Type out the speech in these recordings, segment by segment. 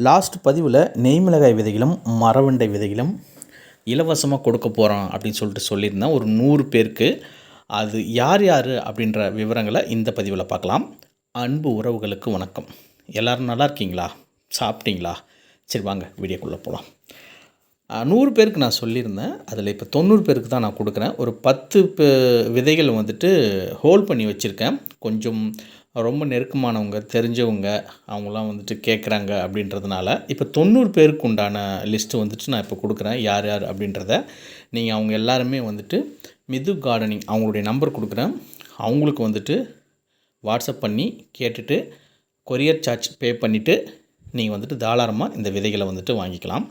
Last பதிவில் நெய்மிளகாய் விதைகளும் மரவண்டை விதைகளும் இலவசமாக கொடுக்க போகிறோம் அப்படின்னு சொல்லிட்டு சொல்லியிருந்தேன். ஒரு நூறு பேருக்கு. அது யார் யார் அப்படின்ற விவரங்களை இந்த பதிவில் பார்க்கலாம். அன்பு உறவுகளுக்கு வணக்கம். எல்லோரும் நல்லா இருக்கீங்களா? சாப்பிட்டீங்களா? சரி வாங்க வீடியோக்குள்ளே போகலாம் நூறு பேருக்கு நான் சொல்லியிருந்தேன். அதில் இப்போ தொண்ணூறு பேருக்கு தான் நான் கொடுக்குறேன். ஒரு பத்து பே- விதைகள் வந்துட்டு ஹோல்ட் பண்ணி வச்சுருக்கேன். கொஞ்சம் ரொம்ப நெருக்கமானவங்க தெரிஞ்சவங்க அவங்களாம் வந்துட்டு கேட்குறாங்க அப்படின்றதுனால இப்போ தொண்ணூறு பேருக்கு உண்டான லிஸ்ட்டு வந்துட்டு நான் இப்போ கொடுக்குறேன். யார் யார் அப்படின்றத நீங்கள் அவங்க எல்லாருமே வந்துட்டு மிது கார்டனிங் அவங்களுடைய நம்பர் கொடுக்குறேன். அவங்களுக்கு வந்துட்டு வாட்ஸ்அப் பண்ணி கேட்டுட்டு கொரியர் சார்ஜ் பே பண்ணிவிட்டு நீங்கள் வந்துட்டு தாராளமாக இந்த விதைகளை வந்துட்டு வாங்கிக்கலாம்.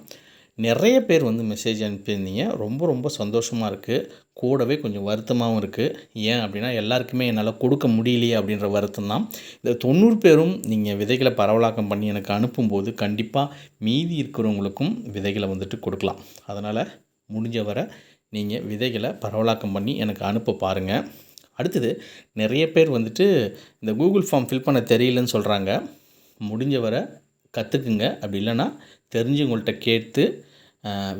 நிறைய பேர் வந்து மெசேஜ் அனுப்பியிருந்தீங்க. ரொம்ப ரொம்ப சந்தோஷமாக இருக்குது கூடவே கொஞ்சம் வருத்தமாகவும் இருக்குது ஏன் அப்படின்னா எல்லாருக்குமே என்னால் கொடுக்க முடியலையே அப்படின்ற வருத்தம் தான் இந்த தொண்ணூறு பேரும் நீங்கள் விதைகளை பரவலாக்கம் பண்ணி எனக்கு அனுப்பும்போது கண்டிப்பாக மீதி இருக்கிறவங்களுக்கும் விதைகளை வந்துட்டு கொடுக்கலாம். அதனால் முடிஞ்ச வரை நீங்கள் விதைகளை பரவலாக்கம் பண்ணி எனக்கு அனுப்ப பாருங்கள் அடுத்தது நிறைய பேர் வந்துட்டு இந்த கூகுள் ஃபார்ம் ஃபில் பண்ண தெரியலன்னு சொல்கிறாங்க முடிஞ்ச வரை கற்றுக்குங்க அப்படி இல்லைன்னா தெரிஞ்சவங்கள்ட்ட கேட்டு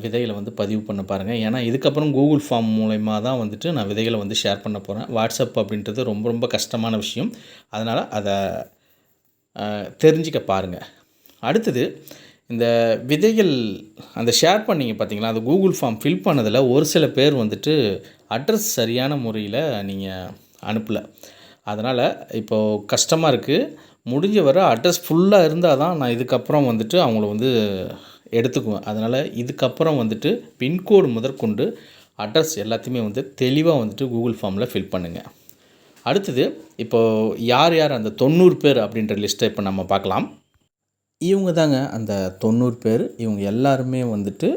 விதைகளை வந்து பதிவு பண்ண பாருங்கள் ஏன்னா இதுக்கப்புறம் கூகுள் ஃபார்ம் மூலயமா தான் வந்துட்டு நான் விதைகளை வந்து ஷேர் பண்ண போகிறேன் வாட்ஸ்அப் அப்படின்றது ரொம்ப ரொம்ப கஷ்டமான விஷயம். அதனால் அதை தெரிஞ்சிக்க தெரிஞ்சுக்க பாருங்கள் அடுத்தது இந்த விதைகள் அந்த ஷேர் பண்ணீங்க பார்த்தீங்களா அந்த கூகுள் ஃபார்ம் ஃபில் பண்ணதில் ஒரு சில பேர் வந்துட்டு அட்ரஸ் சரியான முறையில் நீங்கள் அனுப்பலை. அதனால் இப்போது கஷ்டமாக இருக்குது முடிஞ்ச வரை அட்ரஸ் ஃபுல்லாக இருந்தால் தான் நான் இதுக்கப்புறம் வந்துட்டு அவங்கள வந்து எடுத்துக்குவேன். அதனால் இதுக்கப்புறம் வந்துட்டு பின்கோடு முதற்கொண்டு அட்ரஸ் எல்லாத்தையுமே வந்து தெளிவாக வந்துட்டு கூகுள் ஃபார்மில் ஃபில் பண்ணுங்கள் அடுத்தது இப்போது யார் யார் அந்த தொண்ணூறு பேர் அப்படின்ற லிஸ்ட்டை இப்போ நம்ம பார்க்கலாம். இவங்க தாங்க அந்த தொண்ணூறு பேர். இவங்க எல்லாருமே வந்துட்டு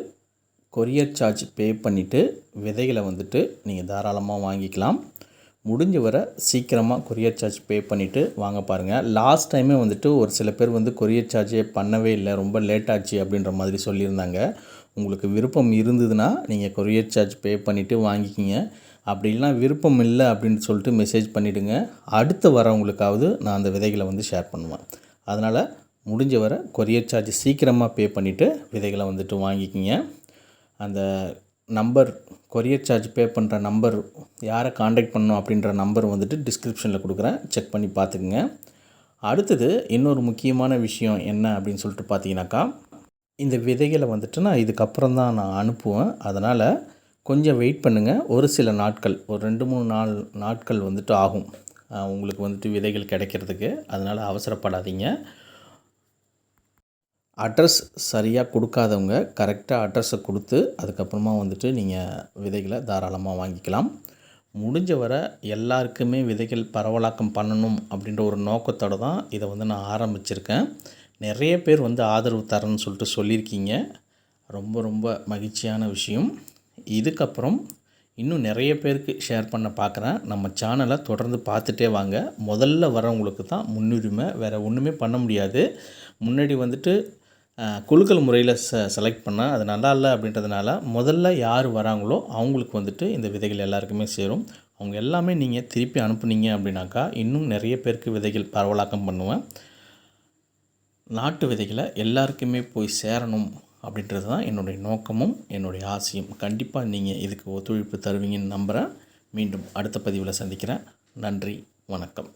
கொரியர் சார்ஜ் பே பண்ணிவிட்டு விதைகளை வந்துட்டு நீங்கள் தாராளமாக வாங்கிக்கலாம். முடிஞ்ச வரை சீக்கிரமாக கொரியர் சார்ஜ் பே பண்ணிவிட்டு வாங்க பாருங்கள் லாஸ்ட் டைமே வந்துட்டு ஒரு சில பேர் வந்து கொரியர் சார்ஜே பண்ணவே இல்லை ரொம்ப லேட் ஆச்சு அப்படின்ற மாதிரி சொல்லியிருந்தாங்க. உங்களுக்கு விருப்பம் இருந்ததுன்னா நீங்கள் கொரியர் சார்ஜ் பே பண்ணிவிட்டு வாங்கிக்கிங்க. அப்படி இல்லைனா விருப்பம் இல்லை அப்படின்னு சொல்லிட்டு மெசேஜ் பண்ணிவிடுங்க அடுத்து வரவங்களுக்காவது நான் அந்த விதைகளை வந்து ஷேர் பண்ணுவேன். அதனால் முடிஞ்ச வரை கொரியர் சார்ஜ் சீக்கிரமாக பே பண்ணிவிட்டு விதைகளை வந்துட்டு வாங்கிக்கிங்க. அந்த நம்பர் கொரியர் சார்ஜ் பே பண்ணுற நம்பர் யாரை காண்டாக்ட் பண்ணணும் அப்படின்ற நம்பர் வந்துட்டு டிஸ்கிரிப்ஷனில் கொடுக்குறேன். செக் பண்ணி பார்த்துக்குங்க. அடுத்தது இன்னொரு முக்கியமான விஷயம் என்ன அப்படின்னு சொல்லிட்டு பார்த்தீங்கன்னாக்கா இந்த விதைகளை வந்துட்டு நான் இதுக்கப்புறம் தான் நான் அனுப்புவேன். அதனால் கொஞ்சம் வெயிட் பண்ணுங்கள் ஒரு சில நாட்கள் ஒரு ரெண்டு மூணு நாள் நாட்கள் வந்துட்டு ஆகும். உங்களுக்கு வந்துட்டு விதைகள் கிடைக்கிறதுக்கு. அதனால் அவசரப்படாதீங்க. அட்ரஸ் சரியாக கொடுக்காதவங்க கரெக்டாக அட்ரஸை கொடுத்து அதுக்கப்புறமா வந்துட்டு நீங்கள் விதைகளை தாராளமாக வாங்கிக்கலாம். முடிஞ்ச வரை எல்லாருக்குமே விதைகள் பரவலாக்கம் பண்ணணும் அப்படின்ற ஒரு நோக்கத்தோடு தான் இதை வந்து நான் ஆரம்பிச்சிருக்கேன். நிறைய பேர் வந்து ஆதரவு தரேன்னு சொல்லிட்டு சொல்லியிருக்கீங்க. ரொம்ப ரொம்ப மகிழ்ச்சியான விஷயம். இதுக்கப்புறம் இன்னும் நிறைய பேருக்கு ஷேர் பண்ண பார்க்குறேன். நம்ம சேனலை தொடர்ந்து பார்த்துட்டே வாங்க. முதல்ல வரவங்களுக்கு தான் முன்னுரிமை வேறு ஒன்றுமே பண்ண முடியாது. முன்னாடி வந்துட்டு குலுக்கல் முறையில் ச செலக்ட் பண்ணால் அது நல்லா இல்லை அப்படின்றதுனால முதல்ல யார் வராங்களோ அவங்களுக்கு வந்துட்டு இந்த விதைகள் எல்லாருக்குமே சேரும். அவங்க எல்லாமே நீங்கள் திருப்பி அனுப்புனீங்க அப்படின்னாக்கா இன்னும் நிறைய பேருக்கு விதைகள் பரவலாக்கம் பண்ணுவேன். நாட்டு விதைகளை எல்லாருக்குமே போய் சேரணும் அப்படின்றது தான் என்னுடைய நோக்கமும் என்னுடைய ஆசையும். கண்டிப்பாக நீங்கள் இதுக்கு ஒத்துழைப்பு தருவீங்கன்னு நம்புகிறேன் மீண்டும் அடுத்த பதிவில் சந்திக்கிறேன். நன்றி வணக்கம்.